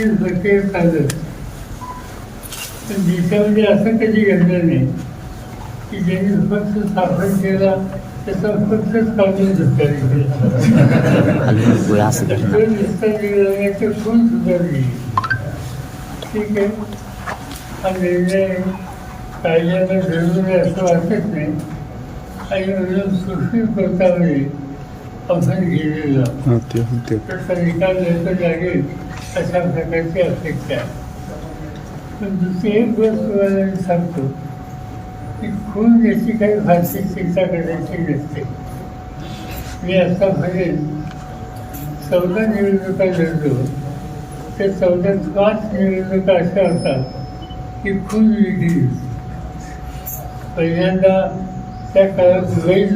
तीस टक्के खाल्लं. पण देशामध्ये असं कधी घडलं नाही. की ज्यांनी फक्त स्थापन केला त्याचा फक्तच काढून विस्तार खून सुधारली ठीक आहे. हा निर्णय कायद्याला जरूर असं वाटत नाही. आणि म्हणून सुशील प्रकारे आपण घेतलेला त्याचा निकाल लवकर लागेल अशा प्रकारची अपेक्षा आहे पण दुसरी एक गोष्ट तुम्हाला सांगतो की खून याची काही फारशी चिंता करायची नसते. मी आतापर्यंत चौदा निवडणुका लढलो तर चौदा पाच निवडणुका अशा होतात की खून विधी. पहिल्यांदा त्या काळात वैध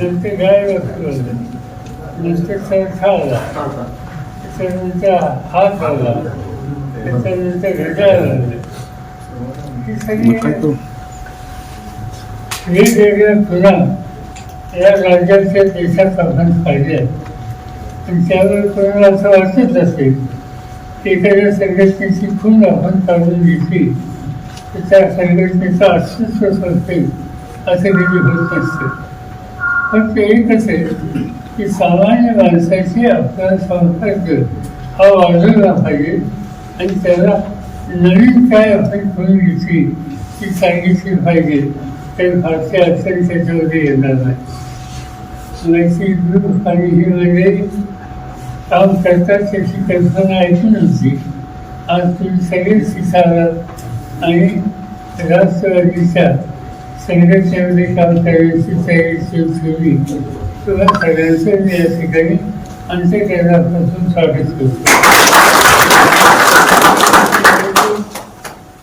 नंतर गाय वस्तू आलं नंतर चरखा आला. त्याच्यानंतर हात आला. त्याच्यानंतर ही सगळी तो? वेगवेगळ्या खुणा या राज्याच्या देशात आपण पाहिल्या आणि त्यावर कोणाला असं वाटत असेल की एखाद्या संघटनेची खून आपण काढून घेतली तर त्या संघटनेचं अस्तित्व संपेल असं कधी होत नसतं फक्त एकच आहे की सामान्य माणसाची आपला संपर्क हा वाढवला पाहिजे आणि त्याला नवीन काय आपण करून घेतली ती सांगितली पाहिजे. तर फारसे अडचण त्याच्यामध्ये येणार नाही. नैतिक ग्रुप आणि ही म्हणजे काम करतात त्याची कल्पना ऐकून होती. आज तुम्ही सगळे शिकालात आणि राष्ट्रवादीच्या संघटनेमध्ये काम करण्याची तयारी सुरू ठेवली. तुला सगळ्यांचे मी या ठिकाणी अंत्यकरणापासून स्वागत करतो.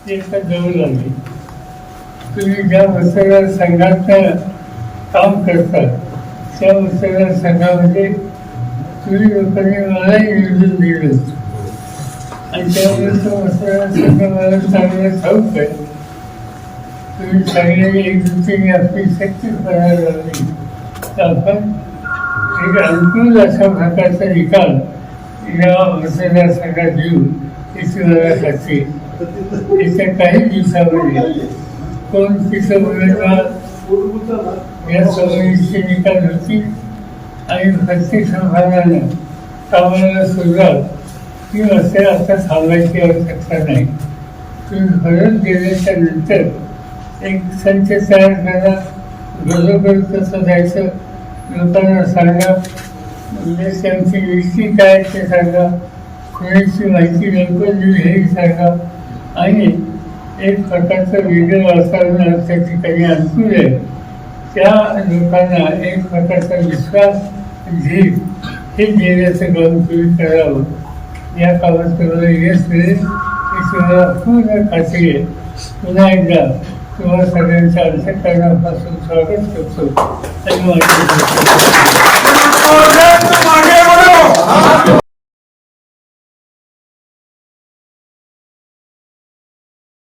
ते जवळ आले तुम्ही ज्या मतदार संघात काम करतात त्या मतदार संघामध्ये तुम्ही लोकांनी मलाही निवडून दिलं आणि त्यामुळे तो मतदार संघ मला चांगलं ठाऊक आहे. तुम्ही चांगली एकजुटीने आपली शक्ती करायला लागली. आपण एक अनुकूल अशा प्रकारचा निकाल या मतदारसंघात घेऊन याची मला खात्री आहे. येत्या काही दिवसामध्ये कोण तिथं उमेदवार या सवयीचे निकाल होतील आणि प्रत्येक संभागानं कामाला सुरुवात ही असे आता थांबायची आवश्यकता नाही तुम्ही भरत गेल्याच्यानंतर एक संच तयार करा बरोबर कसं जायचं लोकांना सांगा. म्हणजे त्यांची व्यक्ती काय ते सांगा. कोणाची माहिती लवकर दिली हे सांगा. आणि एक प्रकारचं वेगळं वातावरण त्या ठिकाणी अनुकूल आहे. त्या लोकांना एक प्रकारचा विश्वास घेईल हे देण्याचं काम तुम्ही करावं. या कामात तुम्हाला यश मिळेल. ही तुम्हाला पूर्ण खात्री आहे. पुन्हा एकदा तुम्हाला सगळ्यांच्या अंतकरणापासून स्वागत करतो आणि माझी